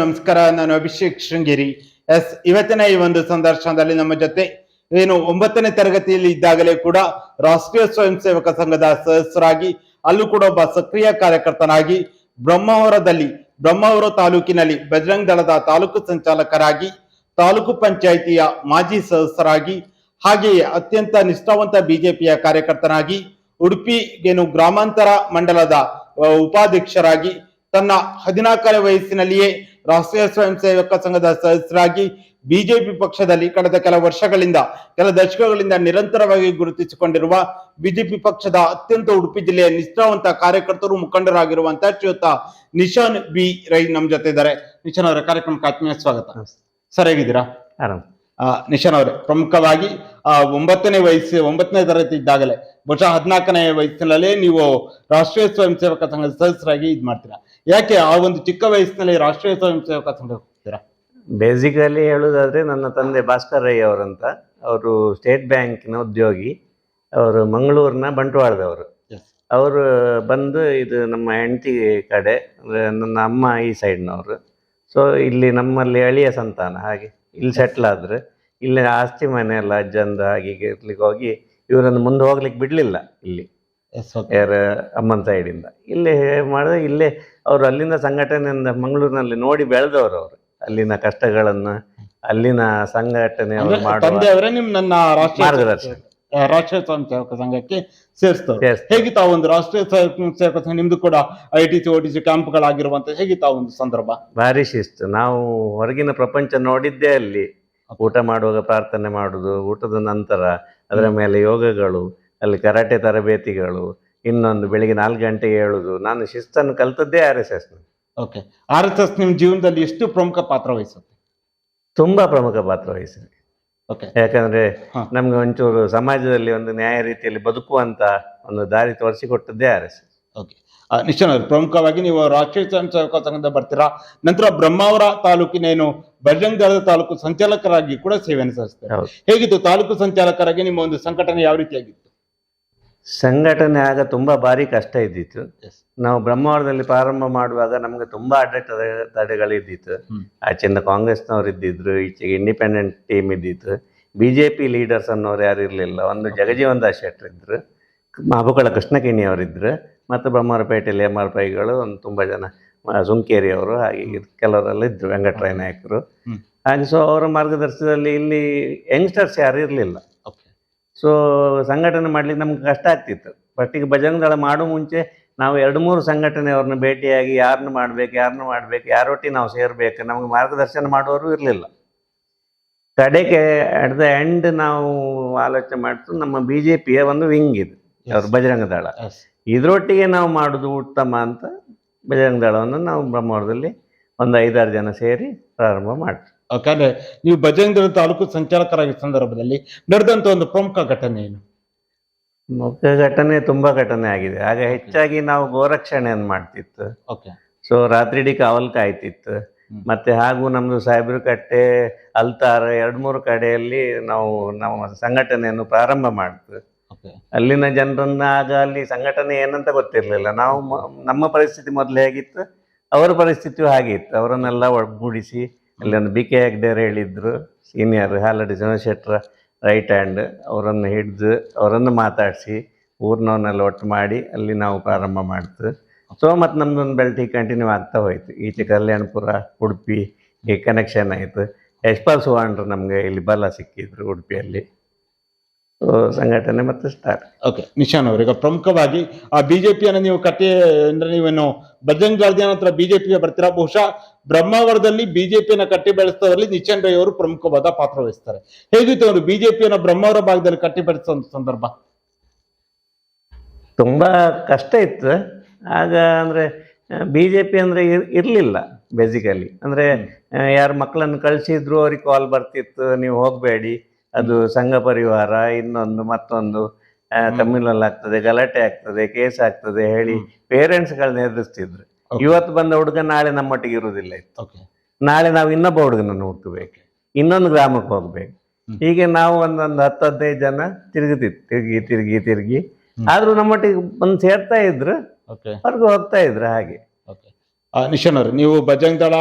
ನಮಸ್ಕಾರ, ನಾನು ಅಭಿಷೇಕ್ ಶೃಂಗೇರಿ. ಎಸ್, ಇವತ್ತಿನ ಈ ಒಂದು ಸಂದರ್ಶನದಲ್ಲಿ ನಮ್ಮ ಜೊತೆ ಏನು ಒಂಬತ್ತನೇ ತರಗತಿಯಲ್ಲಿ ಇದ್ದಾಗಲೇ ಕೂಡ ರಾಷ್ಟ್ರೀಯ ಸ್ವಯಂ ಸೇವಕ ಸಂಘದ ಸದಸ್ಯರಾಗಿ, ಅಲ್ಲೂ ಕೂಡ ಒಬ್ಬ ಸಕ್ರಿಯ ಕಾರ್ಯಕರ್ತನಾಗಿ, ಬ್ರಹ್ಮಾವರದಲ್ಲಿ, ಬ್ರಹ್ಮಾವರ ತಾಲೂಕಿನಲ್ಲಿ ಬಜರಂಗ್ ದಳದ ತಾಲೂಕು ಸಂಚಾಲಕರಾಗಿ, ತಾಲೂಕು ಪಂಚಾಯಿತಿಯ ಮಾಜಿ ಸದಸ್ಯರಾಗಿ, ಹಾಗೆಯೇ ಅತ್ಯಂತ ನಿಷ್ಠಾವಂತ ಬಿಜೆಪಿಯ ಕಾರ್ಯಕರ್ತನಾಗಿ ಉಡುಪಿ ಏನು ಗ್ರಾಮಾಂತರ ಮಂಡಲದ ಉಪಾಧ್ಯಕ್ಷರಾಗಿ, ತನ್ನ ಹದಿನಾಲ್ಕನೇ ವಯಸ್ಸಿನಲ್ಲಿಯೇ ರಾಷ್ಟ್ರೀಯ ಸ್ವಯಂ ಸೇವಕ ಸಂಘದ ಸದಸ್ಯರಾಗಿ ಬಿಜೆಪಿ ಪಕ್ಷದಲ್ಲಿ ಕಳೆದ ಕೆಲ ವರ್ಷಗಳಿಂದ ಕೆಲ ದಶಕಗಳಿಂದ ನಿರಂತರವಾಗಿ ಗುರುತಿಸಿಕೊಂಡಿರುವ ಬಿಜೆಪಿ ಪಕ್ಷದ ಅತ್ಯಂತ ಉಡುಪಿ ಜಿಲ್ಲೆಯ ನಿಷ್ಠಾವಂತ ಕಾರ್ಯಕರ್ತರು ಮುಖಂಡರಾಗಿರುವಂತಹ ಶ್ರೀಯುತ ನಿಶಾನ್ ಬಿ ರೈ ನಮ್ ಜೊತೆ ಇದ್ದಾರೆ. ನಿಶಾನ್ ಅವರ ಕಾರ್ಯಕ್ರಮಕ್ಕೆ ಆತ್ಮೀಯ ಸ್ವಾಗತ. ಸರ್ ಹೇಗಿದ್ದೀರಾ? ನಿಶಾನ್ ಅವರೇ ಪ್ರಮುಖವಾಗಿ ಆ, ಒಂಬತ್ತನೇ ವಯಸ್ಸು ಒಂಬತ್ತನೇ ತರಗತಿ ಇದ್ದಾಗಲೇ ಬಹುಶಃ ಹದಿನಾಲ್ಕನೇ ವಯಸ್ಸಿನಲ್ಲೇ ನೀವು ರಾಷ್ಟ್ರೀಯ ಸ್ವಯಂ ಸೇವಕ ಸಂಘದ ಸದಸ್ಯರಾಗಿ ಇದ್ ಮಾಡ್ತೀರಾ ಯಾಕೆ ಆ ಒಂದು ಚಿಕ್ಕ ವಯಸ್ಸಿನಲ್ಲಿ ರಾಷ್ಟ್ರೀಯ ಸ್ವಯಂ ಸೇವಕ ಸಂಘ ಹೋಗ್ತೀರಾ? ಬೇಸಿಕಲಿ ಹೇಳುವುದಾದ್ರೆ ನನ್ನ ತಂದೆ ಭಾಸ್ಕರ್ ರೈ ಅವರಂತ. ಅವರು ಸ್ಟೇಟ್ ಬ್ಯಾಂಕಿನ ಉದ್ಯೋಗಿ. ಅವರು ಮಂಗಳೂರಿನ ಬಂಟ್ವಾಳದವರು. ಅವರು ಬಂದು ಇದು ನಮ್ಮ ಹೆಂಡತಿ ಕಡೆ ಅಂದರೆ ನನ್ನ ಅಮ್ಮ ಈ ಸೈಡ್ನವರು. ಸೊ ಇಲ್ಲಿ ನಮ್ಮಲ್ಲಿ ಅಳಿಯ ಸಂತಾನ ಹಾಗೆ ಇಲ್ಲಿ ಸೆಟ್ಲ್ ಆದ್ರೆ ಇಲ್ಲಿ ಆಸ್ತಿ ಮನೆ ಎಲ್ಲ ಅಜ್ಜಂದ ಹಾಗೆ ಇರ್ಲಿಕ್ಕೆ ಹೋಗಿ ಇವರನ್ನು ಮುಂದೆ ಹೋಗ್ಲಿಕ್ಕೆ ಬಿಡಲಿಲ್ಲ ಇಲ್ಲಿ. ಯಾರ ಅಮ್ಮನ ಸೈಡಿಂದ ಇಲ್ಲೇ ಮಾಡಿದ್ರೆ ಇಲ್ಲೇ ಅವರು ಅಲ್ಲಿಂದ ಸಂಘಟನೆಯಿಂದ ಮಂಗಳೂರಿನಲ್ಲಿ ನೋಡಿ ಬೆಳೆದವರು ಅವರು. ಅಲ್ಲಿನ ಕಷ್ಟಗಳನ್ನು ಅಲ್ಲಿನ ಸಂಘಟನೆ ತಂದೆಯವರೇ ನಿಮ್ ನನ್ನ ರಾಷ್ಟ್ರೀಯ ಮಾರ್ಗದರ್ಶನ. ರಾಷ್ಟ್ರೀಯ ಸ್ವಯಂ ಸೇವಕ ಸಂಘಕ್ಕೆ ಸೇರಿಸ್ತವ್ರು. ಹೇಗೆ ತಾವು ಒಂದು ರಾಷ್ಟ್ರೀಯ ಸ್ವಯಂ ಸೇವಕ ಸಂಘ ನಿಮ್ದು ಕೂಡ I T C O T C ಕ್ಯಾಂಪ್ಗಳಾಗಿರುವಂತ ಹೇಗೆ ತಾವು ಒಂದು ಸಂದರ್ಭ? ಭಾರಿ ಶಿಸ್ತು. ನಾವು ಹೊರಗಿನ ಪ್ರಪಂಚ ನೋಡಿದ್ದೇ ಅಲ್ಲಿ. ಊಟ ಮಾಡುವಾಗ ಪ್ರಾರ್ಥನೆ ಮಾಡುದು ಊಟದ ನಂತರ ಅದರ ಮೇಲೆ ಯೋಗಗಳು ಅಲ್ಲಿ ಕರಾಟೆ ತರಬೇತಿಗಳು ಇನ್ನೊಂದು ಬೆಳಿಗ್ಗೆ ನಾಲ್ಕು ಗಂಟೆಗೆ ಹೇಳುದು. ನಾನು ಶಿಸ್ತನ್ನು ಕಲ್ತದ್ದೇ R S S okay R S S ನಿಮ್ ಜೀವನದಲ್ಲಿ ಎಷ್ಟು ಪ್ರಮುಖ ಪಾತ್ರ ವಹಿಸುತ್ತೆ? ತುಂಬಾ ಪ್ರಮುಖ ಪಾತ್ರ ವಹಿಸಿದೆ ಓಕೆ ಯಾಕಂದ್ರೆ. ನಮ್ಗೆ ಒಂಚೂರು ಸಮಾಜದಲ್ಲಿ ಒಂದು ನ್ಯಾಯ ರೀತಿಯಲ್ಲಿ ಬದುಕುವಂತ ಒಂದು ದಾರಿ ತೋರಿಸಿಕೊಟ್ಟದ್ದೇ ಆರ್ ಎಸ್ ಓಕೆ ನಿಶ್ಚಯ ಪ್ರಮುಖವಾಗಿ ನೀವು ರಾಷ್ಟ್ರೀಯ ಸ್ವಯಂ ಸೇವಕ ಸಂಘದ ಬರ್ತೀರಾ? ನಂತರ ಬ್ರಹ್ಮಾವರ ತಾಲೂಕಿನ ಏನು ಬಜರಂಗ್ ದಳದ ತಾಲೂಕು ಸಂಚಾಲಕರಾಗಿ ಕೂಡ ಸೇವೆಯನ್ನು ಸಲ್ಲಿಸ್ತಾರೆ. ಹೇಗಿತ್ತು ತಾಲೂಕು ಸಂಚಾಲಕರಾಗಿ ನಿಮ್ಮ ಒಂದು ಸಂಘಟನೆ ಯಾವ ರೀತಿಯಾಗಿತ್ತು? ಸಂಘಟನೆ ಆಗ ತುಂಬಾ ಭಾರಿ ಕಷ್ಟ ಇದ್ದಿತ್ತು. ನಾವು ಬ್ರಹ್ಮಾವರದಲ್ಲಿ ಪ್ರಾರಂಭ ಮಾಡುವಾಗ ನಮಗೆ ತುಂಬಾ ಅಡೆತಡೆ ತಡೆಗಳಿದ್ದಿತ್ತು. ಆಚೆಯಿಂದ ಕಾಂಗ್ರೆಸ್ನವ್ರು ಇದ್ದಿದ್ರು ಈಚೆಗೆ ಇಂಡಿಪೆಂಡೆಂಟ್ ಟೀಮ್ ಇದ್ದಿತ್ತು. ಬಿ ಜೆ ಪಿ ಲೀಡರ್ಸ್ ಅನ್ನೋರು ಯಾರು ಇರಲಿಲ್ಲ. ಒಂದು ಜಗಜೀವನ್ ದಾಸ್ ಶೆಟ್ಟರ್ ಇದ್ರು. ಮಹಾಬುಕಳ ಕೃಷ್ಣಕಿಣಿ ಅವರಿದ್ರು ಮತ್ತು ಬ್ರಹ್ಮವರಪೇಟೆಯಲ್ಲಿ ಎಂ ಆರ್ ಪೈಗಳು ಒಂದು ತುಂಬ ಜನ ಸುಂಕೇರಿಯವರು ಸುಂಕೇರಿ ಅವರು ಹಾಗೆ ಕೆಲವರೆಲ್ಲ ಇದ್ರು ವೆಂಕಟರಾಯ ನಾಯಕರು ಹಾಗೆ ಸೊ ಅವರ ಮಾರ್ಗದರ್ಶನದಲ್ಲಿ ಇಲ್ಲಿ ಯಂಗ್ಸ್ಟರ್ಸ್ ಯಾರು ಇರಲಿಲ್ಲ. ಸೊ ಸಂಘಟನೆ ಮಾಡಲಿಕ್ಕೆ ನಮ್ಗೆ ಕಷ್ಟ ಆಗ್ತಿತ್ತು. ಈಗ ಬಜರಂಗ ದಳ ಮಾಡೋ ಮುಂಚೆ ನಾವು ಎರಡು ಮೂರು ಸಂಘಟನೆಯವ್ರನ್ನ ಭೇಟಿಯಾಗಿ ಯಾರನ್ನ ಮಾಡ್ಬೇಕು ಯಾರನ್ನ ಮಾಡ್ಬೇಕು ಯಾರೊಟ್ಟಿಗೆ ನಾವು ಸೇರ್ಬೇಕು ನಮ್ಗೆ ಮಾರ್ಗದರ್ಶನ ಮಾಡೋರು ಇರಲಿಲ್ಲ. ಕಡೆಗೆ ಅಟ್ ದ ಎಂಡ್ ನಾವು ಆಲೋಚನೆ ಮಾಡ್ತು ನಮ್ಮ ಬಿ ಜೆ ಪಿಯ ಒಂದು ವಿಂಗ್ ಇದು ಅವ್ರ ಬಜರಂಗ ದಳ. ಇದರೊಟ್ಟಿಗೆ ನಾವು ಮಾಡೋದು ಉತ್ತಮ ಅಂತ ಬಜರಂಗ ದಳವನ್ನು ನಾವು ಬ್ರಹ್ಮವರದಲ್ಲಿ ಒಂದು ಐದಾರು ಜನ ಸೇರಿ ಪ್ರಾರಂಭ ಮಾಡ್ತೀವಿ ಓಕೆ ಅಂದ್ರೆ ನೀವು ಬಜರಂಗ್ ದಳದ ತಾಲೂಕು ಸಂಚಾಲಕರಾಗಿ ಸಂದರ್ಭದಲ್ಲಿ ನಡೆದಂತ ಒಂದು ಪ್ರಮುಖ ಘಟನೆ ಏನು? ಮುಖ್ಯ ಘಟನೆ ತುಂಬಾ ಘಟನೆ ಆಗಿದೆ. ಆಗ ಹೆಚ್ಚಾಗಿ ನಾವು ಗೋರಕ್ಷಣೆಯನ್ನು ಮಾಡ್ತಿತ್ತು. ಓಕೆ. ಸೊ ರಾತ್ರಿಡಿ ಕಾವಲ್ ಕಾಯ್ತಿತ್ತು. ಮತ್ತೆ ಹಾಗೂ ನಮ್ದು ಸಾಹೇಬ್ರ ಕಟ್ಟೆ ಅಲ್ತಾರ ಎರಡು ಮೂರು ಕಡೆಯಲ್ಲಿ ನಾವು ನಮ್ಮ ಸಂಘಟನೆಯನ್ನು ಪ್ರಾರಂಭ ಮಾಡ್ತು. ಅಲ್ಲಿನ ಜನರನ್ನ ಆಗ ಅಲ್ಲಿ ಸಂಘಟನೆ ಏನಂತ ಗೊತ್ತಿರಲಿಲ್ಲ. ನಾವು ನಮ್ಮ ಪರಿಸ್ಥಿತಿ ಮೊದಲು ಹೇಗಿತ್ತು? ಅವರ ಪರಿಸ್ಥಿತಿಯು ಹಾಗೆ ಇತ್ತು. ಅವರನ್ನೆಲ್ಲ ಒಗ್ಗೂಡಿಸಿ ಅಲ್ಲಿ ಒಂದು ಬಿ ಕೆ ಹೆಗ್ಡೇರ್ ಹೇಳಿದ್ರು senior Haladi Chandrashekhar right hand ಅವರನ್ನು ಹಿಡಿದು ಅವರನ್ನು ಮಾತಾಡಿಸಿ ಊರ್ನವನ್ನೆಲ್ಲ ಒಟ್ಟು ಮಾಡಿ ಅಲ್ಲಿ ನಾವು ಪ್ರಾರಂಭ ಮಾಡ್ತು. ಸೊ ಮತ್ತು ನಮ್ದೊಂದು ಬೆಲ್ಟಿ ಕಂಟಿನ್ಯೂ ಆಗ್ತಾ ಹೋಯ್ತು. ಈಚೆ ಕಲ್ಯಾಣಪುರ, ಉಡುಪಿ ಕನೆಕ್ಷನ್ ಆಯಿತು. ಯಶ್ಪಾಲ್ ಸುವರ್ಣರು ನಮಗೆ ಇಲ್ಲಿ ಬಲ ಸಿಕ್ಕಿದ್ರು ಉಡುಪಿಯಲ್ಲಿ. ಸಂಘಟನೆ ಮತ್ತೆ ಸ್ಟಾರ್ ಓಕೆ ನಿಶಾನ್ ಅವರು ಈಗ ಪ್ರಮುಖವಾಗಿ ಆ ಬಿಜೆಪಿಯನ್ನು ನೀವು ಕಟ್ಟಿ ಅಂದ್ರೆ ನೀವೇನು ಬಜರಂಗ್ ದಳದ ಹತ್ರ ಬಿಜೆಪಿಗೆ ಬರ್ತೀರಾ? ಬಹುಶಃ ಬ್ರಹ್ಮಾವರದಲ್ಲಿ ಬಿಜೆಪಿಯನ್ನ ಕಟ್ಟಿ ಬೆಳೆಸೋದ್ರಲ್ಲಿ ನಿಶಾನ್ ರೈ ಅವರು ಪ್ರಮುಖವಾದ ಪಾತ್ರ ವಹಿಸ್ತಾರೆ. ಹೇಗಿತ್ತು ಅವರು ಬಿಜೆಪಿಯನ್ನ ಬ್ರಹ್ಮಾವರ ಭಾಗದಲ್ಲಿ ಕಟ್ಟಿ ಬೆಳೆಸೋ ಸಂದರ್ಭ? ತುಂಬಾ ಕಷ್ಟ ಇತ್ತು. ಆಗ ಅಂದ್ರೆ ಬಿಜೆಪಿ ಅಂದ್ರೆ ಇರ್- ಇರ್ಲಿಲ್ಲ ಬೇಸಿಕಲಿ ಅಂದ್ರೆ ಯಾರು ಮಕ್ಕಳನ್ನು ಕಳಿಸಿದ್ರು ಅವ್ರಿಗೆ ಕಾಲ್ ಬರ್ತಿತ್ತು ನೀವು ಹೋಗಬೇಡಿ. ಅದು ಸಂಘ ಪರಿವಾರ ಇನ್ನೊಂದು ಮತ್ತೊಂದು ತಮಿಳಲ್ಲಿ ಆಗ್ತದೆ ಗಲಾಟೆ ಆಗ್ತದೆ ಕೇಸ್ ಆಗ್ತದೆ ಹೇಳಿ ಪೇರೆಂಟ್ಸ್ಗಳನ್ನ ಎದುರಿಸ್ತಿದ್ರು. ಇವತ್ತು ಬಂದ ಹುಡುಗ ನಾಳೆ ನಮ್ಮೊಟ್ಟಿಗೆ ಇರುವುದಿಲ್ಲ ಇತ್ತು. ನಾಳೆ ನಾವು ಇನ್ನೊಬ್ಬ ಹುಡುಗನನ್ನು ಹುಡುಕಬೇಕು ಇನ್ನೊಂದು ಗ್ರಾಮಕ್ಕೆ ಹೋಗ್ಬೇಕು. ಹೀಗೆ ನಾವು ಒಂದೊಂದು ಹತ್ತು ಹದಿನೈದು ಜನ ತಿರುಗುತ್ತಿತ್ತು ತಿರುಗಿ ತಿರುಗಿ ತಿರುಗಿ. ಆದ್ರೂ ನಮ್ಮೊಟ್ಟಿಗೆ ಬಂದು ಸೇರ್ತಾ ಇದ್ರು. ಹೊರಗೆ ಹೋಗ್ತಾ ಇದ್ರು ಹಾಗೆ. ಓಕೆ ಆ, ನಿಶಾನ್ ನೀವು ಬಜರಂಗ್ ದಳ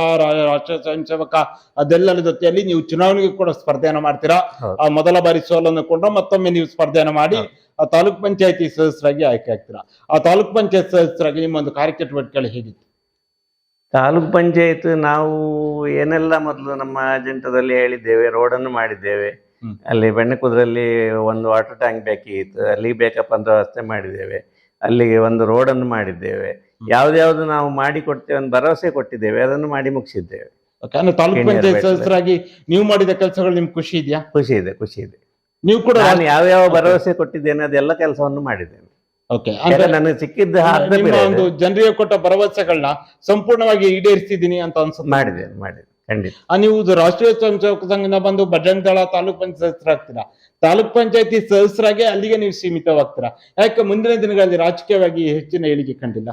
ರಾಷ್ಟ್ರೀಯ ಸ್ವಯಂ ಸೇವಕ ಅದೆಲ್ಲ ಜೊತೆಯಲ್ಲಿ ನೀವು ಚುನಾವಣೆಗೆ ಕೂಡ ಸ್ಪರ್ಧೆಯನ್ನು ಮಾಡ್ತೀರಾ? ಆ ಮೊದಲ ಬಾರಿ ಸೋಲನ್ನು ಕೊಂಡ್ರೆ ಮತ್ತೊಮ್ಮೆ ನೀವು ಸ್ಪರ್ಧೆಯನ್ನು ಮಾಡಿ ಆ ತಾಲೂಕ್ ಪಂಚಾಯತಿ ಸದಸ್ಯರಾಗಿ ಆಯ್ಕೆ ಆಗ್ತೀರಾ? ಆ ತಾಲೂಕ್ ಪಂಚಾಯತ್ ಸದಸ್ಯರಾಗಿ ನಿಮ್ಮ ಒಂದು ಕಾರ್ಯಚಟುವಟಿಕೆಗಳು ಹೇಗಿತ್ತು? ತಾಲೂಕ್ ಪಂಚಾಯತ್ ನಾವು ಏನೆಲ್ಲ ಮೊದಲು ನಮ್ಮ ಅಜೆಂಟದಲ್ಲಿ ಹೇಳಿದ್ದೇವೆ ರೋಡನ್ನು ಮಾಡಿದ್ದೇವೆ. ಅಲ್ಲಿ ಬೆಣ್ಣಕುದ್ರಲ್ಲಿ ಒಂದು ವಾಟರ್ ಟ್ಯಾಂಕ್ ಬೇಕಿತ್ತು ಅಲ್ಲಿ ಬೇಕಪ್ಪ ಅಂತ ವ್ಯವಸ್ಥೆ ಮಾಡಿದ್ದೇವೆ. ಅಲ್ಲಿಗೆ ಒಂದು ರೋಡನ್ನು ಮಾಡಿದ್ದೇವೆ. ಯಾವ್ದ್ಯಾವ್ದು ನಾವು ಮಾಡಿ ಕೊಡ್ತೇವೆ ಅಂತ ಭರವಸೆ ಕೊಟ್ಟಿದ್ದೇವೆ ಅದನ್ನು ಮಾಡಿ ಮುಗಿಸಿದ್ದೇವೆ. ತಾಲೂಕ್ ಪಂಚಾಯತ್. ಸದಸ್ಯರಾಗಿ ನೀವು ಮಾಡಿದ ಕೆಲಸಗಳು ನಿಮ್ಗೆ ಖುಷಿ ಇದೆಯಾ? ಖುಷಿ ಇದೆ ಖುಷಿ ಇದೆ. ನೀವು ಕೂಡ ನಾನು ಯಾವ ಭರವಸೆ ಕೊಟ್ಟಿದ್ದೇನೆ ಅದೆಲ್ಲ ಕೆಲಸವನ್ನು ಮಾಡಿದ್ದೇನೆ. ನನಗೆ ಸಿಕ್ಕಿದ್ದ ಒಂದು ಜನರಿಗೆ ಕೊಟ್ಟ ಭರವಸೆಗಳನ್ನ ಸಂಪೂರ್ಣವಾಗಿ ಈಡೇರಿಸಿದ್ದೀನಿ ಅಂತ ಅನ್ಸುತ್ತೆ. ಮಾಡಿದ್ದೇನೆ ಮಾಡಿದೆ ಖಂಡಿತ. ನೀವು ಇದು ರಾಷ್ಟ್ರೀಯ ಸ್ವಯಂ ಸೇವಕ ಸಂಘದಿಂದ ಬಂದು ಬಜರಂಗ್ ದಳ ತಾಲೂಕ್ ಪಂಚಾಯತ್ ಸದಸ್ಯರಾಗ್ತೀರಾ? ತಾಲೂಕ್ ಪಂಚಾಯತಿ ಸದಸ್ಯರಾಗಿ ಅಲ್ಲಿಗೆ ನೀವು ಸೀಮಿತವಾಗ್ತೀರಾ? ಯಾಕೆ ಮುಂದಿನ ದಿನಗಳಲ್ಲಿ ರಾಜಕೀಯವಾಗಿ ಹೆಚ್ಚಿನ ಏಳಿಗೆ ಕಂಡಿಲ್ಲ?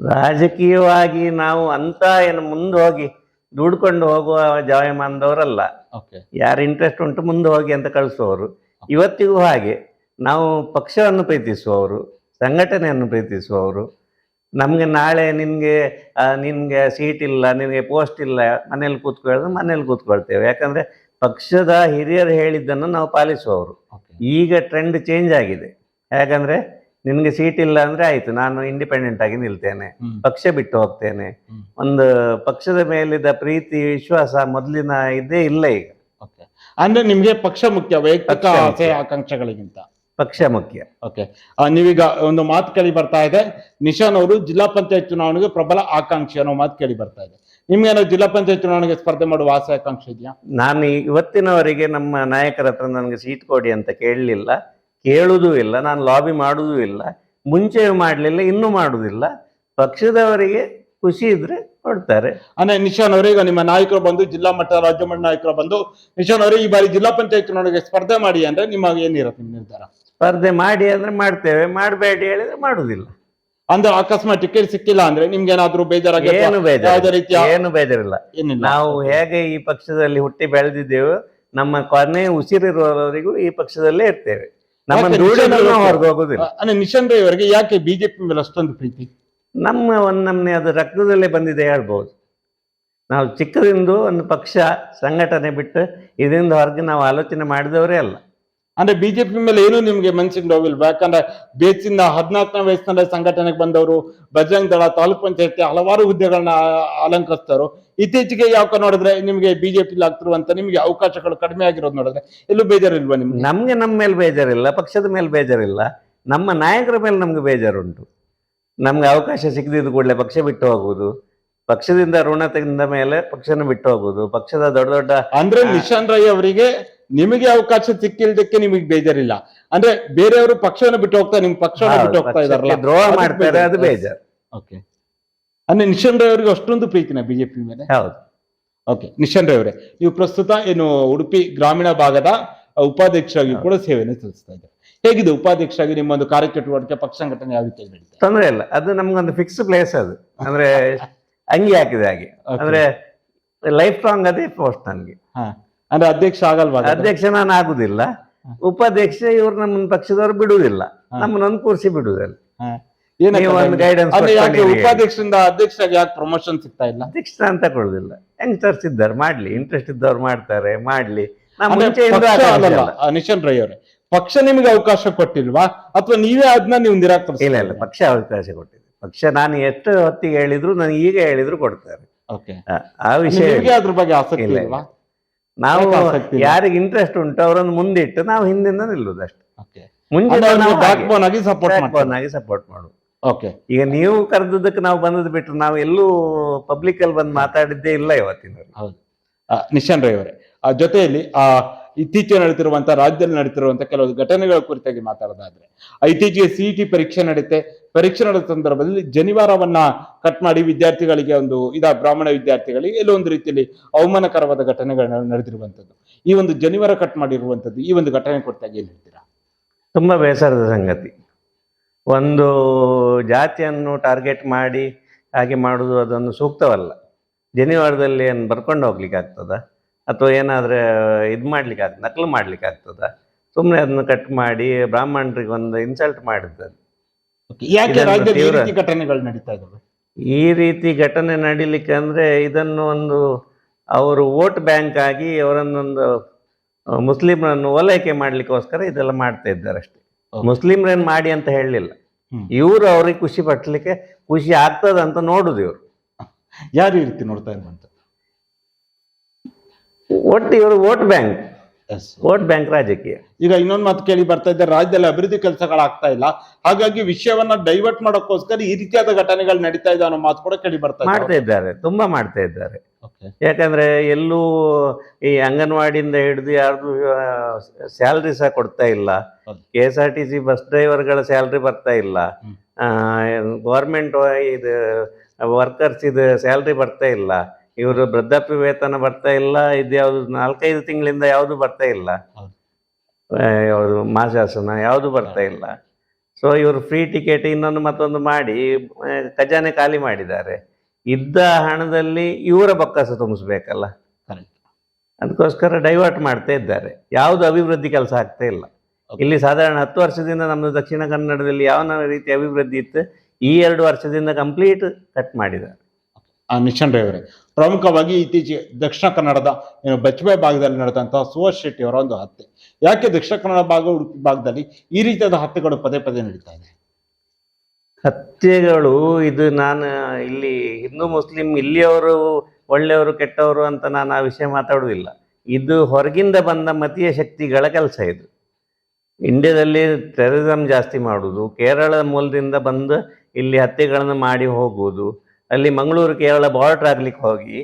ರಾಜಕೀಯವಾಗಿ ನಾವು ಅಂತ ಏನು ಮುಂದೆ ಹೋಗಿ ದುಡ್ಕೊಂಡು ಹೋಗುವ ಜಾಯಮಾನದವರಲ್ಲ. ಯಾರು ಇಂಟ್ರೆಸ್ಟ್ ಉಂಟು ಮುಂದೆ ಹೋಗಿ ಅಂತ ಕಳಿಸುವವರು. ಇವತ್ತಿಗೂ ಹಾಗೆ. ನಾವು ಪಕ್ಷವನ್ನು ಪ್ರೀತಿಸುವವರು ಸಂಘಟನೆಯನ್ನು ಪ್ರೀತಿಸುವವರು. ನಮಗೆ ನಾಳೆ ನಿನಗೆ ನಿನಗೆ ಸೀಟ್ ಇಲ್ಲ ನಿನಗೆ ಪೋಸ್ಟ್ ಇಲ್ಲ ಮನೇಲಿ ಕೂತ್ಕೊಳ್ಳೋದು ಮನೇಲಿ ಕೂತ್ಕೊಳ್ತೇವೆ. ಯಾಕಂದರೆ ಪಕ್ಷದ ಹಿರಿಯರು ಹೇಳಿದ್ದನ್ನು ನಾವು ಪಾಲಿಸುವವರು. ಈಗ ಟ್ರೆಂಡ್ ಚೇಂಜ್ ಆಗಿದೆ. ಯಾಕಂದರೆ ನಿನಗೆ ಸೀಟ್ ಇಲ್ಲ ಅಂದ್ರೆ ಆಯ್ತು ನಾನು ಇಂಡಿಪೆಂಡೆಂಟ್ ಆಗಿ ನಿಲ್ತೇನೆ ಪಕ್ಷ ಬಿಟ್ಟು ಹೋಗ್ತೇನೆ. ಒಂದು ಪಕ್ಷದ ಮೇಲಿದ್ದ ಪ್ರೀತಿ ವಿಶ್ವಾಸ ಮೊದಲಿನ ಇದೇ ಇಲ್ಲ ಈಗ. ಅಂದ್ರೆ ನಿಮ್ಗೆ ಪಕ್ಷ ಮುಖ್ಯ ವೈಯಕ್ತಿಕ ಆಸೆ ಆಕಾಂಕ್ಷೆಗಳಿಗಿಂತ? ಪಕ್ಷ ಮುಖ್ಯ. ಓಕೆ ನೀವೀಗ ಒಂದು ಮಾತು ಕೇಳಿ ಬರ್ತಾ ಇದೆ. ನಿಶಾನ್ ಅವರು ಜಿಲ್ಲಾ ಪಂಚಾಯತ್ ಚುನಾವಣೆಗೆ ಪ್ರಬಲ ಆಕಾಂಕ್ಷಿ ಅನ್ನೋ ಮಾತು ಕೇಳಿ ಬರ್ತಾ ಇದೆ. ನಿಮ್ಗೇನೋ ಜಿಲ್ಲಾ ಪಂಚಾಯತ್ ಚುನಾವಣೆಗೆ ಸ್ಪರ್ಧೆ ಮಾಡುವ ಆಸೆ ಆಕಾಂಕ್ಷೆ ಇದೆಯಾ? ನಾನು ಇವತ್ತಿನವರೆಗೆ ನಮ್ಮ ನಾಯಕರ ಹತ್ರ ನನಗೆ ಸೀಟ್ ಕೊಡಿ ಅಂತ ಕೇಳಲಿಲ್ಲ. ಕೇಳುವುದೂ ಇಲ್ಲ ನಾನು ಲಾಬಿ ಮಾಡುವುದೂ ಇಲ್ಲ ಮುಂಚೆ ಮಾಡಲಿಲ್ಲ ಇನ್ನೂ ಮಾಡುವುದಿಲ್ಲ ಪಕ್ಷದವರಿಗೆ ಖುಷಿ ಇದ್ರೆ ಕೊಡ್ತಾರೆ. ಅಂದ್ರೆ ನಿಶಾನ್ ಅವರೇ ಈಗ ನಿಮ್ಮ ನಾಯಕರು ಬಂದು ಜಿಲ್ಲಾ ಮಟ್ಟ ರಾಜ್ಯ ಮಟ್ಟ ನಾಯಕರು ಬಂದು ನಿಶಾನ್ ಅವರಿಗೆ ಈ ಬಾರಿ ಜಿಲ್ಲಾ ಪಂಚಾಯತ್ ಚುನಾವಣೆಗೆ ಸ್ಪರ್ಧೆ ಮಾಡಿ ಅಂದ್ರೆ ನಿಮಗೆ ಏನಿರುತ್ತೆ ನಿಮ್ಮ ನಿರ್ಧಾರ? ಸ್ಪರ್ಧೆ ಮಾಡಿ ಅಂದ್ರೆ ಮಾಡ್ತೇವೆ ಮಾಡಬೇಡಿ ಹೇಳಿದ್ರೆ ಮಾಡುವುದಿಲ್ಲ ಅಂದ್ರೆ ಅಕಸ್ಮಾತ್ ಟಿಕೆಟ್ ಸಿಕ್ಕಿಲ್ಲ ಅಂದ್ರೆ ನಿಮ್ಗೆ ಏನಾದ್ರೂ ಬೇಜಾರಾಗಿ ಏನು ಬೇಜಾರು ರೀತಿಯ ಏನು ಬೇಜಾರಿಲ್ಲ. ನಾವು ಹೇಗೆ ಈ ಪಕ್ಷದಲ್ಲಿ ಹುಟ್ಟಿ ಬೆಳೆದಿದ್ದೇವೆ ನಮ್ಮ ಕೊನೆ ಉಸಿರಿರುವವರೆಗೂ ಈ ಪಕ್ಷದಲ್ಲೇ ಇರ್ತೇವೆ. ನಮ್ಮ ಹೊರಗೆ ಹೋಗುದಿಲ್ಲ ಅಂದ್ರೆ ನಿಶಾನ್ ರೈ ಅವರಿಗೆ ಯಾಕೆ ಬಿಜೆಪಿ ಮೇಲೆ ಅಷ್ಟೊಂದು ಪ್ರೀತಿ? ನಮ್ಮ ಒಂದು ನಮ್ನೆ ಅದು ರಕ್ತದಲ್ಲೇ ಬಂದಿದೆ ಹೇಳ್ಬೋದು. ನಾವು ಚಿಕ್ಕದಿಂದ ಒಂದು ಪಕ್ಷ ಸಂಘಟನೆ ಬಿಟ್ಟು ಇದರಿಂದ ಹೊರಗೆ ನಾವು ಆಲೋಚನೆ ಮಾಡಿದವರೇ ಅಲ್ಲ. ಅಂದ್ರೆ ಬಿಜೆಪಿ ಮೇಲೆ ಏನು ನಿಮ್ಗೆ ಮನ್ಸಿಗೆ ನೋವಿಲ್ವಾ ಯಾಕಂದ್ರೆ ಬೇಸಿಂದ ಹದಿನಾಲ್ಕನೇ ವಯಸ್ಸಿನಲ್ಲಿ ಸಂಘಟನೆಗೆ ಬಂದವರು ಬಜರಂಗ್ ದಳ ತಾಲೂಕ್ ಪಂಚಾಯತಿ ಹಲವಾರು ಹುದ್ದೆಗಳನ್ನ ಅಲಂಕರಿಸ್ತಾರೋ ಇತ್ತೀಚೆಗೆ ಯಾಕೆ ನೋಡಿದ್ರೆ ನಿಮ್ಗೆ ಬಿಜೆಪಿ ಆಗ್ತಿರುವಂತ ನಿಮ್ಗೆ ಅವಕಾಶಗಳು ಕಡಿಮೆ ಆಗಿರೋದು ನೋಡಿದ್ರೆ ಎಲ್ಲೂ ಬೇಜಾರಿಲ್ವಾ ನಿಮ್ಗೆ? ನಮ್ಗೆ ನಮ್ಮ ಮೇಲೆ ಬೇಜಾರಿಲ್ಲ ಪಕ್ಷದ ಮೇಲೆ ಬೇಜಾರಿಲ್ಲ. ನಮ್ಮ ನಾಯಕರ ಮೇಲೆ ನಮ್ಗೆ ಬೇಜಾರುಂಟು. ನಮ್ಗೆ ಅವಕಾಶ ಸಿಗದಿದ್ದು ಕೂಡಲೇ ಪಕ್ಷ ಬಿಟ್ಟು ಹೋಗುವುದು. ಪಕ್ಷದಿಂದ ಋಣ ತೆಗೆದ ಮೇಲೆ ಪಕ್ಷನ ಬಿಟ್ಟು ಹೋಗುದು ಪಕ್ಷದ ದೊಡ್ಡ ದೊಡ್ಡ ಅಂದ್ರೆ ನಿಶಾನ್ ರೈ ಅವರಿಗೆ ನಿಮಗೆ ಅವಕಾಶ ಸಿಕ್ಕಿಲ್ದಕ್ಕೆ ನಿಮಗೆ ಬೇಜಾರಿಲ್ಲ. ಅಂದ್ರೆ ಬೇರೆಯವರು ಪಕ್ಷವನ್ನು ಬಿಟ್ಟು ಹೋಗ್ತಾ ನಿಮ್ ಪಕ್ಷವನ್ನು ಬಿಟ್ಟು ಹೋಗ್ತಾ ಇದಾರಲ್ಲ ದ್ರೋಹ ಮಾಡ್ತಾರೆ ಅದು ಬೇಜಾರು. ಓಕೆ ಅಂದ್ರೆ ನಿಶನ್ ರೈ ಅವರಿಗೆ ಅಷ್ಟೊಂದು ಪ್ರೀತಿನ ಬಿಜೆಪಿ ಮೇಲೆ? ಹೌದು. ಓಕೆ ನಿಶನ್ ರೈ ಅವರೇ ನೀವು ಪ್ರಸ್ತುತ ಏನು ಉಡುಪಿ ಗ್ರಾಮೀಣ ಭಾಗದ ಉಪಾಧ್ಯಕ್ಷರಾಗಿ ಕೂಡ ಸೇವೆಯನ್ನು ಸಲ್ಲಿಸ್ತಾ ಇದ್ದಾರೆ. ಹೇಗಿದೆ ಉಪಾಧ್ಯಕ್ಷರಾಗಿ ನಿಮ್ಮ ಒಂದು ಕಾರ್ಯಚಟುವಟಿಕೆ ಪಕ್ಷ ಸಂಘಟನೆ ಯಾವ ರೀತಿ ತೊಂದರೆ ಇಲ್ಲ. ಅದು ನಮ್ಗೊಂದು ಫಿಕ್ಸ್ ಪ್ಲೇಸ್ ಅದು. ಅಂದ್ರೆ ಅಂಗಿ ಹಾಕಿದ ಹಾಗೆ. ಅಂದ್ರೆ ಲೈಫ್ ಲಾಂಗ್ ಅದೇ ಪೋಸ್ಟ್ ನನಗೆ ಹಾ. ಅಂದ್ರೆ ಅಧ್ಯಕ್ಷ ಆಗಲ್ವಾ? ಅಧ್ಯಕ್ಷ ನಾನು ಆಗುದಿಲ್ಲ. ಉಪಾಧ್ಯಕ್ಷ ಇವ್ರು ನಮ್ಮ ಪಕ್ಷದವ್ರು ಬಿಡುವುದಿಲ್ಲ ನಮ್ಮನ್ನೊಂದು ಕೂರಿಸಿ ಬಿಡುವುದಿಲ್ಲ ಕೊಟ್ಕೊಂಡಿರಿ. ಉಪಾಧ್ಯಕ್ಷರಿಂದ ಅಧ್ಯಕ್ಷರಾಗಿ ಯಾಕೆ ಪ್ರಮೋಷನ್ ಸಿಗ್ತಾ ಇಲ್ಲ? ಅಧ್ಯಕ್ಷ ಅಂತ ಕೊಡುದಿಲ್ಲ ಯಂಗ್ಸ್ಟರ್ಸ್ ಇದ್ದಾರೆ ಮಾಡ್ಲಿ. ಇಂಟ್ರೆಸ್ಟ್ ಇದ್ದವ್ರು ಮಾಡ್ತಾರೆ ಮಾಡ್ಲಿ. ನಿಶನ್ ರೈ ಅವರೇ ಪಕ್ಷ ನಿಮಗೆ ಅವಕಾಶ ಕೊಟ್ಟಿಲ್ವಾ? ಅಥವಾ ನೀವೇ ಅದನ್ನ ನೀವು ನಿರಾಕರಿಸಿ ಇಲ್ಲ ಇಲ್ಲ ಪಕ್ಷ ಅವಕಾಶ ಕೊಟ್ಟಿದೆ. ಪಕ್ಷ ನಾನು ಎಷ್ಟು ಹೊತ್ತಿಗೆ ಹೇಳಿದ್ರು ನನಗೆ ಈಗ ಹೇಳಿದ್ರು ಕೊಡ್ತಾರೆ. ಆ- ವಿಷಯ. ಅದ್ರ ಬಗ್ಗೆ ಆಸಕ್ತಿ ಇಲ್ಲ, ಇಲ್ವಾ? ನಾವು? ಯಾರಿಗೆ ಇಂಟ್ರೆಸ್ಟ್ ಉಂಟು ಅವರನ್ನು ಮುಂದಿಟ್ಟು ನಾವು ಹಿಂದಿಂದ ನಿಲ್ಲುದು ಅಷ್ಟೇ ಮುಂಚೆ ಬ್ಯಾಕ್ ಬೋನ್ ಆಗಿ ಸಪೋರ್ಟ್ ಮಾಡ್ತಾರೆ? ಆಗಿ ಸಪೋರ್ಟ್ ಮಾಡು ಓಕೆ ಈಗ ನೀವು ಕರೆದದಕ್ಕೆ ನಾವು ಬಂದದ್ದು ಬಿಟ್ಟರೆ ನಾವು ಎಲ್ಲೂ ಪಬ್ಲಿಕ್ ಅಲ್ಲಿ ಬಂದು ಮಾತಾಡಿದ್ದೇ ಇಲ್ಲ ಇವತ್ತಿನ ಹೌದು. ನಿಶಾನ್ ರೈ ಅವರೇ. ಆ ಜೊತೆಯಲ್ಲಿ ಆ ಇತ್ತೀಚೆಗೆ ನಡೀತಿರುವಂತ ರಾಜ್ಯದಲ್ಲಿ ನಡೀತಿರುವಂತ ಕೆಲವು ಘಟನೆಗಳ ಕುರಿತಾಗಿ ಮಾತಾಡೋದಾದ್ರೆ, ಇತ್ತೀಚೆಗೆ ಸಿ ಇ ಸಿಇಟಿ ಪರೀಕ್ಷೆ ನಡೀತೆ, ಪರೀಕ್ಷೆ ನಡೆದ ಸಂದರ್ಭದಲ್ಲಿ ಜನಿವಾರವನ್ನ ಕಟ್ ಮಾಡಿ ವಿದ್ಯಾರ್ಥಿಗಳಿಗೆ ಒಂದು ಇದ ಬ್ರಾಹ್ಮಣ ವಿದ್ಯಾರ್ಥಿಗಳಿಗೆ ಎಲ್ಲೋ ಒಂದು ರೀತಿಯಲ್ಲಿ ಅವಮಾನಕರವಾದ ಘಟನೆಗಳು ನಡೆದಿರುವಂತದ್ದು ಈ ಒಂದು ಜನಿವಾರ ಕಟ್ ಮಾಡಿರುವಂಥದ್ದು, ಈ ಒಂದು ಘಟನೆ ಕುರಿತಾಗಿ ಏನು ಹೇಳ್ತೀರಾ? ತುಂಬಾ ಬೇಸರದ ಸಂಗತಿ. ಒಂದು ಜಾತಿಯನ್ನು ಟಾರ್ಗೆಟ್ ಮಾಡಿ ಹಾಗೆ ಮಾಡುವುದು ಅದೊಂದು ಸೂಕ್ತವಲ್ಲ. ಜನಿವಾರದಲ್ಲಿ ಏನು ಬರ್ಕೊಂಡು ಹೋಗ್ಲಿಕ್ಕೆ ಆಗ್ತದ ಅಥವಾ ಏನಾದ್ರೆ ಇದು ಮಾಡ್ಲಿಕ್ಕೆ ಆಗ್ತದೆ ನಕಲು ಮಾಡ್ಲಿಕ್ಕೆ ಆಗ್ತದ? ಸುಮ್ಮನೆ ಅದನ್ನ ಕಟ್ ಮಾಡಿ ಬ್ರಾಹ್ಮಣರಿಗೆ ಒಂದು ಇನ್ಸಲ್ಟ್ ಮಾಡಿದ್ದಾರೆ. ಯಾಕೆ ರಾಜ್ಯದಲ್ಲಿ ಈ ರೀತಿ ಘಟನೆಗಳು ನಡೀತಾ ಈ ರೀತಿ ಘಟನೆ ನಡೀಲಿಕ್ಕೆ ಅಂದ್ರೆ ಇದನ್ನು ಒಂದು ಅವರು ವೋಟ್ ಬ್ಯಾಂಕ್ ಆಗಿ ಅವರನ್ನೊಂದು ಮುಸ್ಲಿಮ್ರನ್ನು ಓಲೈಕೆ ಮಾಡ್ಲಿಕ್ಕೋಸ್ಕರ ಇದೆಲ್ಲ ಮಾಡ್ತಾ ಇದ್ದಾರೆ ಅಷ್ಟೇ. ಮುಸ್ಲಿಮ್ರೇನು ಮಾಡಿ ಅಂತ ಹೇಳಲಿಲ್ಲ. ಇವರು ಅವ್ರಿಗೆ ಖುಷಿ ಪಟ್ಲಿಕ್ಕೆ ಖುಷಿ ಆಗ್ತದ ಅಂತ ನೋಡುದು ಇವರು. ಯಾರು ಈ ರೀತಿ ನೋಡ್ತಾ ಇರುವಂತ ಒಟ್ಟು ಇವರು ವೋಟ್ ಬ್ಯಾಂಕ್. ವೋಟ್ ಬ್ಯಾಂಕ್ ರಾಜಕೀಯ. ಈಗ ಇನ್ನೊಂದು ಮಾತು ಕೇಳಿ ಬರ್ತಾ ಇದ್ದಾರೆ ರಾಜ್ಯದಲ್ಲಿ ಅಭಿವೃದ್ಧಿ ಕೆಲಸಗಳಾಗ್ತಾ ಇಲ್ಲ. ಹಾಗಾಗಿ ವಿಷಯವನ್ನ ಡೈವರ್ಟ್ ಮಾಡೋಕ್ಕೋಸ್ಕರ ಈ ರೀತಿಯಾದ ಘಟನೆಗಳು ನಡೀತಾ ಇದೆ ಅನ್ನೋ ಮಾತು ಕೂಡ ಕೇಳಿ ಬರ್ತಾ ಮಾಡ್ತಾ ಇದ್ದಾರೆ ತುಂಬಾ ಮಾಡ್ತಾ ಇದ್ದಾರೆ. ಯಾಕಂದ್ರೆ ಎಲ್ಲೂ ಈ ಅಂಗನವಾಡಿಯಿಂದ ಹಿಡಿದು ಯಾರ್ದು ಸ್ಯಾಲ್ರಿ ಸಹ ಕೊಡ್ತಾ ಇಲ್ಲ. K S R T C bus ಡ್ರೈವರ್ಗಳ salary ಬರ್ತಾ ಇಲ್ಲ. ಗೌರ್ಮೆಂಟ್ ಇದು ವರ್ಕರ್ಸ್ ಇದು ಸ್ಯಾಲ್ರಿ ಬರ್ತಾ ಇಲ್ಲ. ಇವರು ವೃದ್ಧಾಪ್ಯ ವೇತನ ಬರ್ತಾ ಇಲ್ಲ ಇದು ಯಾವುದು ನಾಲ್ಕೈದು ತಿಂಗಳಿಂದ ಯಾವುದು ಬರ್ತಾ ಇಲ್ಲ. ಯಾವುದು ಮಾಸಾಸನ ಯಾವುದು ಬರ್ತಾ ಇಲ್ಲ. ಸೊ ಇವರು ಫ್ರೀ ಟಿಕೆಟ್ ಇನ್ನೊಂದು ಮತ್ತೊಂದು ಮಾಡಿ ಖಜಾನೆ ಖಾಲಿ ಮಾಡಿದ್ದಾರೆ. ಇದ್ದ ಹಣದಲ್ಲಿ ಇವರ ಬೊಕ್ಕಸ ತುಂಬಿಸ್ಬೇಕಲ್ಲ. ಅದಕ್ಕೋಸ್ಕರ ಡೈವರ್ಟ್ ಮಾಡ್ತಾ ಇದ್ದಾರೆ. ಯಾವುದು ಅಭಿವೃದ್ಧಿ ಕೆಲಸ ಆಗ್ತಾ ಇಲ್ಲ. ಇಲ್ಲಿ ಸಾಧಾರಣ ಹತ್ತು ವರ್ಷದಿಂದ ನಮ್ಮದು ದಕ್ಷಿಣ ಕನ್ನಡದಲ್ಲಿ ಯಾವ ರೀತಿ ಅಭಿವೃದ್ಧಿ ಇತ್ತು ಈ ಎರಡು ವರ್ಷದಿಂದ ಕಂಪ್ಲೀಟ್ ಕಟ್ ಮಾಡಿದ್ದಾರೆ. ಆ ಮಿಷನ್ ಅವರೇ ಪ್ರಮುಖವಾಗಿ ಇತ್ತೀಚೆಗೆ ದಕ್ಷಿಣ ಕನ್ನಡದ, ಏನು ಬಚ್ಚಬೆ ಭಾಗದಲ್ಲಿ ನಡೆದಂತಹ ಸುಭಾಷ್ ಶೆಟ್ಟಿ ಅವರ ಒಂದು ಹತ್ಯೆ. ಯಾಕೆ ದಕ್ಷಿಣ ಕನ್ನಡ ಭಾಗ, ಉಡುಪಿ ಭಾಗದಲ್ಲಿ ಈ ರೀತಿಯಾದ ಹತ್ಯೆಗಳು ಪದೇ ಪದೇ ನಡೀತಾ ಇದೆ? ಹತ್ಯೆಗಳು, ಇದು ನಾನು ಇಲ್ಲಿ ಹಿಂದೂ ಮುಸ್ಲಿಂ, ಇಲ್ಲಿಯವರು ಒಳ್ಳೆಯವರು, ಕೆಟ್ಟವರು ಅಂತ ನಾನು ಆ ವಿಷಯ ಮಾತಾಡುವುದಿಲ್ಲ. ಇದು ಹೊರಗಿಂದ ಬಂದ ಮತೀಯ ಶಕ್ತಿಗಳ ಕೆಲಸ ಇದು. ಇಂಡಿಯಾದಲ್ಲಿ ಟೆರರಿಸಮ್ ಜಾಸ್ತಿ ಮಾಡುವುದು ಕೇರಳ ಮೂಲದಿಂದ ಬಂದು ಇಲ್ಲಿ ಹತ್ಯೆಗಳನ್ನು ಮಾಡಿ ಹೋಗುವುದು ಅಲ್ಲಿ ಮಂಗಳೂರು ಕೇರಳ ಬಾರ್ಡರ್ ಆಗ್ಲಿಕ್ಕೆ ಹೋಗಿ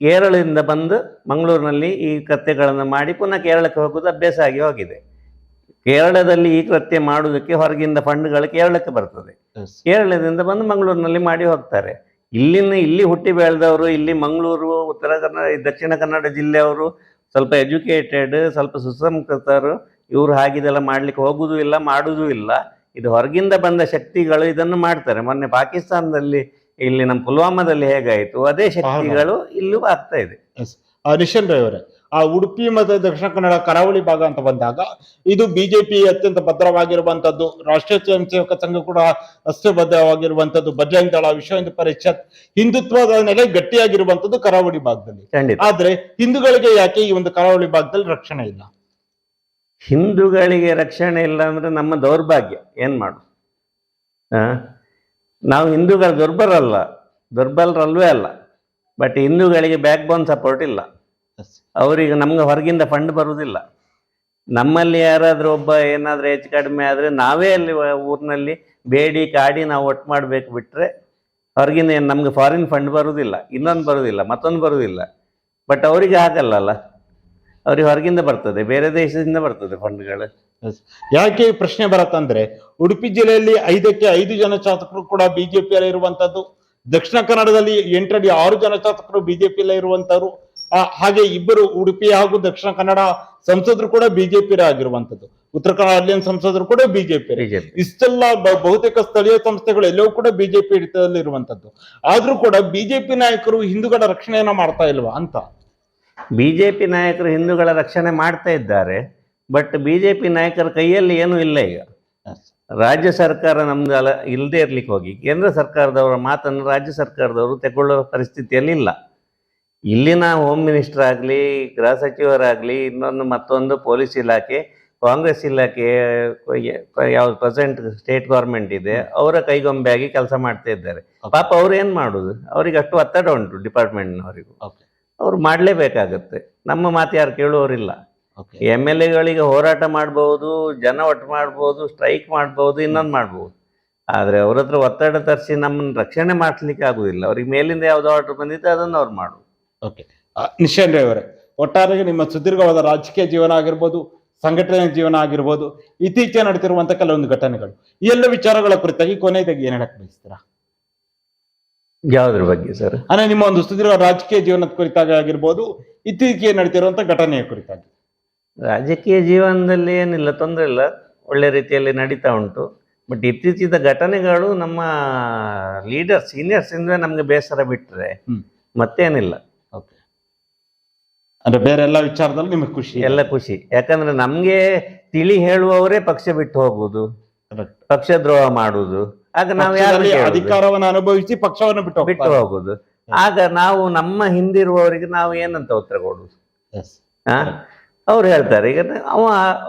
ಕೇರಳದಿಂದ ಬಂದು ಮಂಗಳೂರಿನಲ್ಲಿ ಈ ಕೃತ್ಯಗಳನ್ನು ಮಾಡಿ ಪುನಃ ಕೇರಳಕ್ಕೆ ಹೋಗುವುದು ಅಭ್ಯಾಸ ಆಗಿ ಹೋಗಿದೆ. ಕೇರಳದಲ್ಲಿ ಈ ಕೃತ್ಯ ಮಾಡುವುದಕ್ಕೆ ಹೊರಗಿಂದ ಫಂಡ್ಗಳು ಕೇರಳಕ್ಕೆ ಬರ್ತದೆ. ಕೇರಳದಿಂದ ಬಂದು ಮಂಗಳೂರಿನಲ್ಲಿ ಮಾಡಿ ಹೋಗ್ತಾರೆ. ಇಲ್ಲಿನ ಇಲ್ಲಿ ಹುಟ್ಟಿ ಬೆಳೆದವರು ಇಲ್ಲಿ ಮಂಗಳೂರು ಉತ್ತರ ಕನ್ನಡ ದಕ್ಷಿಣ ಕನ್ನಡ ಜಿಲ್ಲೆಯವರು ಸ್ವಲ್ಪ ಎಜುಕೇಟೆಡ್ ಸ್ವಲ್ಪ ಸುಸಂಸ್ಕೃತರು ಇವರು ಹಾಗಿದೆಲ್ಲ ಮಾಡ್ಲಿಕ್ಕೆ ಹೋಗುವುದು ಇಲ್ಲ ಮಾಡುವುದೂ ಇಲ್ಲ. ಇದು ಹೊರಗಿಂದ ಬಂದ ಶಕ್ತಿಗಳು ಇದನ್ನು ಮಾಡ್ತಾರೆ. ಮೊನ್ನೆ ಪಾಕಿಸ್ತಾನದಲ್ಲಿ ಇಲ್ಲಿ ನಮ್ಮ ಪುಲ್ವಾಮಾದಲ್ಲಿ ಹೇಗಾಯಿತು? ಅದೇ ಶಕ್ತಿಗಳು ಇಲ್ಲೂ ಆಗ್ತಾ ಇದೆ. ನಿಶನ್ ನಿಶಾನ್ ಅವರೇ ಆ ಉಡುಪಿ ಮತ್ತು ದಕ್ಷಿಣ ಕನ್ನಡ ಕರಾವಳಿ ಭಾಗ ಅಂತ ಬಂದಾಗ ಇದು ಬಿಜೆಪಿ ಅತ್ಯಂತ ಭದ್ರವಾಗಿರುವಂತದ್ದು ರಾಷ್ಟ್ರೀಯ ಸ್ವಯಂ ಸೇವಕ ಸಂಘ ಕೂಡ ಅಷ್ಟೇ ಭದ್ರವಾಗಿರುವಂತದ್ದು ಬಜರಂಗ್ ದಳ ವಿಶ್ವ ಹಿಂದೂ ಪರಿಷತ್ ಹಿಂದುತ್ವದ ನೆಲೆ ಗಟ್ಟಿಯಾಗಿರುವಂತದ್ದು ಕರಾವಳಿ ಭಾಗದಲ್ಲಿ. ಆದ್ರೆ ಹಿಂದೂಗಳಿಗೆ ಯಾಕೆ ಈ ಒಂದು ಕರಾವಳಿ ಭಾಗದಲ್ಲಿ ರಕ್ಷಣೆ ಇಲ್ಲ? ಹಿಂದೂಗಳಿಗೆ ರಕ್ಷಣೆ ಇಲ್ಲ ಅಂದ್ರೆ ನಮ್ಮ ದೌರ್ಭಾಗ್ಯ. ಏನ್ ಮಾಡು? ಆ? ನಾವು ಹಿಂದೂಗಳು ದುರ್ಬಲರಲ್ಲ. ದುರ್ಬಲರಲ್ವೇ ಅಲ್ಲ. ಬಟ್ ಹಿಂದೂಗಳಿಗೆ ಬ್ಯಾಕ್ ಬೋನ್ ಸಪೋರ್ಟ್ ಇಲ್ಲ ಅವರಿಗೆ ನಮ್ಗೆ ಹೊರಗಿಂದ ಫಂಡ್ ಬರುವುದಿಲ್ಲ. ನಮ್ಮಲ್ಲಿ ಯಾರಾದರೂ ಒಬ್ಬ ಏನಾದರೂ ಹೆಚ್ಚು ಕಡಿಮೆ ಆದರೆ ನಾವೇ ಅಲ್ಲಿ ಊರಿನಲ್ಲಿ ಬೇಡಿ ಕಾಡಿ ನಾವು ಒಟ್ಟು ಮಾಡಬೇಕು ಬಿಟ್ಟರೆ ಹೊರಗಿಂದ ಏನು ನಮ್ಗೆ ಫಾರಿನ್ ಫಂಡ್ ಬರುವುದಿಲ್ಲ. ಇನ್ನೊಂದು ಬರುವುದಿಲ್ಲ ಮತ್ತೊಂದು ಬರುವುದಿಲ್ಲ. ಬಟ್ ಅವರಿಗೆ ಹಾಗಲ್ಲಲ್ಲ ಅವ್ರಿಗೆ ಹೊರಗಿಂದ ಬರ್ತದೆ ಬೇರೆ ದೇಶದಿಂದ ಬರ್ತದೆ ಫಂಡ್ಗಳು ಯಾಕೆ ಈ ಪ್ರಶ್ನೆ ಬರತ್ತಂದ್ರೆ ಉಡುಪಿ ಜಿಲ್ಲೆಯಲ್ಲಿ ಐದಕ್ಕೆ ಐದು ಜನ ಶಾಸಕರು ಕೂಡ ಬಿಜೆಪಿಯಲ್ಲಿ ಇರುವಂತದ್ದು. ದಕ್ಷಿಣ ಕನ್ನಡದಲ್ಲಿ ಎಂಟಡಿ ಆರು ಜನ ಶಾಸಕರು ಬಿಜೆಪಿಯಲ್ಲೇ ಇರುವಂತವ್ರು. ಹಾಗೆ ಇಬ್ಬರು ಉಡುಪಿ ಹಾಗೂ ದಕ್ಷಿಣ ಕನ್ನಡ ಸಂಸದರು ಕೂಡ ಬಿಜೆಪಿ ಆಗಿರುವಂತದ್ದು. ಉತ್ತರ ಕನ್ನಡ ಅಲ್ಲಿನ ಸಂಸದರು ಕೂಡ ಬಿಜೆಪಿ ಇಷ್ಟೆಲ್ಲ ಬಹುತೇಕ ಸ್ಥಳೀಯ ಸಂಸ್ಥೆಗಳು ಎಲ್ಲವೂ ಕೂಡ ಬಿಜೆಪಿ ಹಿಡಿತದಲ್ಲಿ ಇರುವಂತದ್ದು. ಆದ್ರೂ ಕೂಡ ಬಿಜೆಪಿ ನಾಯಕರು ಹಿಂದೂಗಳ ರಕ್ಷಣೆಯನ್ನ ಮಾಡ್ತಾ ಇಲ್ವಾ ಅಂತ? ಬಿಜೆಪಿ ನಾಯಕರು ಹಿಂದೂಗಳ ರಕ್ಷಣೆ ಮಾಡ್ತಾ ಇದ್ದಾರೆ. ಬಟ್ ಬಿ ಜೆ ಪಿ ನಾಯಕರ ಕೈಯಲ್ಲಿ ಏನೂ ಇಲ್ಲ ಈಗ. ರಾಜ್ಯ ಸರ್ಕಾರ ನಮ್ದು ಅಲ ಇಲ್ಲದೆ ಇರ್ಲಿಕ್ಕೆ ಹೋಗಿ. ಕೇಂದ್ರ ಸರ್ಕಾರದವರ ಮಾತನ್ನು ರಾಜ್ಯ ಸರ್ಕಾರದವರು ತಗೊಳ್ಳೋ ಪರಿಸ್ಥಿತಿಯಲ್ಲಿ ಇಲ್ಲ. ಇಲ್ಲಿನ ಹೋಮ್ ಮಿನಿಸ್ಟರ್ ಆಗಲಿ ಗೃಹ ಸಚಿವರಾಗಲಿ ಇನ್ನೊಂದು ಮತ್ತೊಂದು ಪೊಲೀಸ್ ಇಲಾಖೆ ಕಾಂಗ್ರೆಸ್ ಇಲಾಖೆ ಯಾವ್ದು ಪ್ರೆಸೆಂಟ್ ಸ್ಟೇಟ್ ಗೌರ್ಮೆಂಟ್ ಇದೆ ಅವರ ಕೈಗೊಂಬೆಯಾಗಿ ಕೆಲಸ ಮಾಡ್ತಾ ಇದ್ದಾರೆ. ಪಾಪ ಅವ್ರು ಏನು ಮಾಡುದು? ಅವರಿಗೆ ಅಷ್ಟು ಒತ್ತಡ ಉಂಟು ಡಿಪಾರ್ಟ್ಮೆಂಟ್ನವರಿಗೂ ಅವ್ರು ಮಾಡಲೇಬೇಕಾಗತ್ತೆ. ನಮ್ಮ ಮಾತು ಯಾರು ಕೇಳುವವರಿಲ್ಲ. ಎಂ ಎಲ್ ಎಗಳಿಗೆ ಹೋರಾಟ ಮಾಡ್ಬೋದು ಜನ ಒಟ್ಟು ಮಾಡ್ಬೋದು ಸ್ಟ್ರೈಕ್ ಮಾಡ್ಬೋದು ಇನ್ನೊಂದು ಮಾಡ್ಬೋದು. ಆದರೆ ಅವ್ರ ಹತ್ರ ಒತ್ತಡ ತರಿಸಿ ನಮ್ಮನ್ನು ರಕ್ಷಣೆ ಮಾಡ್ಲಿಕ್ಕೆ ಆಗುದಿಲ್ಲ. ಅವ್ರಿಗೆ ಮೇಲಿಂದ ಯಾವ್ದು ಆರ್ಡರ್ ಬಂದಿತ್ತು ಅದನ್ನು ಅವ್ರು ಮಾಡು ಓಕೆ. ನಿಶಾನ್ ಅವರೇ ಒಟ್ಟಾರೆಗೆ ನಿಮ್ಮ ಸುದೀರ್ಘವಾದ ರಾಜಕೀಯ ಜೀವನ ಆಗಿರ್ಬೋದು ಸಂಘಟನೆ ಜೀವನ ಆಗಿರ್ಬೋದು ಇತ್ತೀಚೆಗೆ ನಡೆದಿರುವಂತ ಕೆಲವೊಂದು ಘಟನೆಗಳು ಈ ಎಲ್ಲ ವಿಚಾರಗಳ ಕುರಿತಾಗಿ ಕೊನೆಯದಾಗಿ ಏನ್ ಹೇಳಕ್ ಬಯಸ್ತೀರಾ? ಯಾವುದ್ರ ಬಗ್ಗೆ ಸರ್ ಅಂದ್ರೆ ನಿಮ್ಮ ಒಂದು ಸುದೀರ್ಘ ರಾಜಕೀಯ ಜೀವನದ ಕುರಿತಾಗಿ ಆಗಿರ್ಬೋದು ಇತ್ತೀಚೆಗೆ ನಡೆದಿರುವಂತ ಘಟನೆಯ ಕುರಿತಾಗಿ. ರಾಜಕೀಯ ಜೀವನದಲ್ಲಿ ಏನಿಲ್ಲ ತೊಂದರೆ ಇಲ್ಲ. ಒಳ್ಳೆ ರೀತಿಯಲ್ಲಿ ನಡೀತಾ ಉಂಟು. ಬಟ್ ಇತ್ತೀಚಿನ ಘಟನೆಗಳು ನಮ್ಮ ಲೀಡರ್ ಸೀನಿಯರ್ಸ್ ಇಂದ ನಮ್ಗೆ ಬೇಸರ ಬಿಟ್ಟರೆ. ಮತ್ತೇನಿಲ್ಲ. ಓಕೆ ಅಂದ್ರೆ ಬೇರೆ ಎಲ್ಲ ವಿಚಾರದಲ್ಲಿ ನಿಮಗೆ ಖುಷಿ. ಎಲ್ಲ ಖುಷಿ. ಯಾಕಂದ್ರೆ ನಮ್ಗೆ ತಿಳಿ ಹೇಳುವವರೇ ಪಕ್ಷ ಬಿಟ್ಟು ಹೋಗುದು. ಪಕ್ಷ ದ್ರೋಹ ಮಾಡುವುದು. ಆಗ ನಾವು ಯಾರು ಅಧಿಕಾರವನ್ನು ಅನುಭವಿಸಿ ಪಕ್ಷವನ್ನು ಬಿಟ್ಟು ಬಿಟ್ಟು. ಹೋಗುದು ಆಗ ನಾವು ನಮ್ಮ ಹಿಂದಿರುವವರಿಗೆ ನಾವು ಏನಂತ ಉತ್ತರ ಕೊಡುದು ಅವ್ರು ಹೇಳ್ತಾರೆ, ಈಗ ಅವ,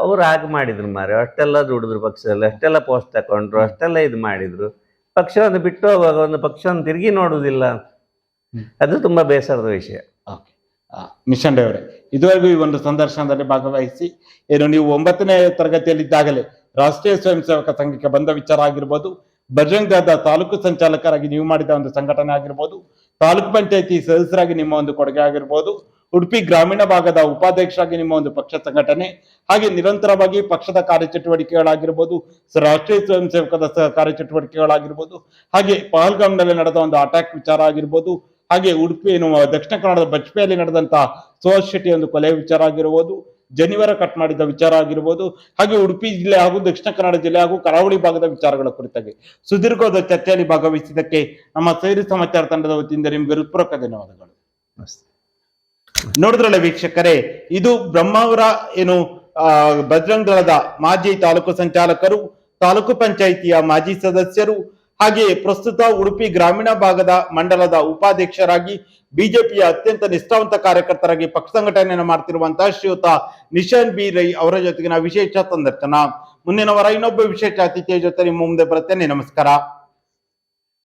ಅವ್ರು ಹಾಗೆ ಮಾಡಿದ್ರು ಮಾರೆ ಅಷ್ಟೆಲ್ಲ ದುಡಿದ್ರು ಪಕ್ಷದಲ್ಲಿ, ಅಷ್ಟೆಲ್ಲ ಪೋಸ್ಟ್ ತಕೊಂಡ್ರು ಅಷ್ಟೆಲ್ಲ ಇದು ಮಾಡಿದ್ರು. ಪಕ್ಷವನ್ನು ಬಿಟ್ಟು ಹೋಗುವಾಗ ಒಂದು ಪಕ್ಷವನ್ನು ತಿರುಗಿ ನೋಡುವುದಿಲ್ಲ. ಅದು ತುಂಬಾ ಬೇಸರದ ವಿಷಯ. ಮಿಷನ್ ಡೇವ್ರೆ ಇದುವರೆಗೂ ಈ ಒಂದು ಸಂದರ್ಶನದಲ್ಲಿ ಭಾಗವಹಿಸಿ, ಏನು ನೀವು ಒಂಬತ್ತನೇ ತರಗತಿಯಲ್ಲಿ ಇದ್ದಾಗಲೇ ರಾಷ್ಟ್ರೀಯ ಸ್ವಯಂ ಸೇವಕ ಸಂಘಕ್ಕೆ ಬಂದ ವಿಚಾರ ಆಗಿರ್ಬೋದು ಬಜರಂಗ್ ದಾದ ತಾಲೂಕು ಸಂಚಾಲಕರಾಗಿ ನೀವು ಮಾಡಿದ ಒಂದು ಸಂಘಟನೆ ಆಗಿರ್ಬೋದು, ತಾಲೂಕು ಪಂಚಾಯತಿ ಸದಸ್ಯರಾಗಿ ನಿಮ್ಮ ಒಂದು ಕೊಡುಗೆ ಆಗಿರ್ಬೋದು ಉಡುಪಿ ಗ್ರಾಮೀಣ ಭಾಗದ ಉಪಾಧ್ಯಕ್ಷರಾಗಿ ನಿಮ್ಮ ಒಂದು ಪಕ್ಷ ಸಂಘಟನೆ, ಹಾಗೆ ನಿರಂತರವಾಗಿ ಪಕ್ಷದ ಕಾರ್ಯಚಟುವಟಿಕೆಗಳಾಗಿರ್ಬೋದು ರಾಷ್ಟ್ರೀಯ ಸ್ವಯಂ ಸೇವಕದ ಕಾರ್ಯಚಟುವಟಿಕೆಗಳಾಗಿರ್ಬೋದು, ಹಾಗೆ ಪಹಲ್ಗಾಮ್ನಲ್ಲಿ ನಡೆದ ಒಂದು ಅಟ್ಯಾಕ್ ವಿಚಾರ ಆಗಿರ್ಬೋದು, ಹಾಗೆ ಉಡುಪಿ ದಕ್ಷಿಣ ಕನ್ನಡದ ಬಜ್ಪೆಯಲ್ಲಿ ನಡೆದಂತಹ ಸುಹಾಸ್ ಶೆಟ್ಟಿ ಒಂದು ಕೊಲೆ ವಿಚಾರ ಆಗಿರ್ಬೋದು, ಜನಿವಾರ ಕಟ್ ಮಾಡಿದ ವಿಚಾರ ಆಗಿರ್ಬೋದು, ಹಾಗೆ ಉಡುಪಿ ಜಿಲ್ಲೆ ಹಾಗೂ ದಕ್ಷಿಣ ಕನ್ನಡ ಜಿಲ್ಲೆ ಹಾಗೂ ಕರಾವಳಿ ಭಾಗದ ವಿಚಾರಗಳ ಕುರಿತಾಗಿ ಸುದೀರ್ಘವಾದ ಚರ್ಚೆಯಲ್ಲಿ ಭಾಗವಹಿಸಿದ್ದಕ್ಕೆ ನಮ್ಮ ಸೇರಿ ಸಮಾಚಾರ ತಂಡದ ವತಿಯಿಂದ ನಿಮಗೆ ಹೃತ್ಪೂರ್ವಕ ಧನ್ಯವಾದಗಳು. ನೋಡಿದ್ರಲ್ಲ ವೀಕ್ಷಕರೇ, ಇದು ಬ್ರಹ್ಮಾವರ ಏನು ಬಜರಂಗ್ ದಳದ ಮಾಜಿ ತಾಲೂಕು ಸಂಚಾಲಕರು, ತಾಲೂಕು ಪಂಚಾಯಿತಿಯ ಮಾಜಿ ಸದಸ್ಯರು ಹಾಗೆ ಪ್ರಸ್ತುತ ಉಡುಪಿ ಗ್ರಾಮೀಣ ಭಾಗದ ಮಂಡಲದ ಉಪಾಧ್ಯಕ್ಷರಾಗಿ ಬಿಜೆಪಿಯ ಅತ್ಯಂತ ನಿಷ್ಠಾವಂತ ಕಾರ್ಯಕರ್ತರಾಗಿ ಪಕ್ಷ ಸಂಘಟನೆಯನ್ನು ಮಾಡ್ತಿರುವಂತಹ ಶ್ರೀಯುತ ನಿಶಾನ್ ಬಿ ರೈ ಅವರ ಜೊತೆಗಿನ ವಿಶೇಷ ಸಂದರ್ಶನ. ಮುಂದಿನ ವಾರ ಇನ್ನೊಬ್ಬ ವಿಶೇಷ ಅತಿಥಿಯ ಜೊತೆ ನಿಮ್ಮ ಮುಂದೆ ಬರುತ್ತೇನೆ. ನಮಸ್ಕಾರ.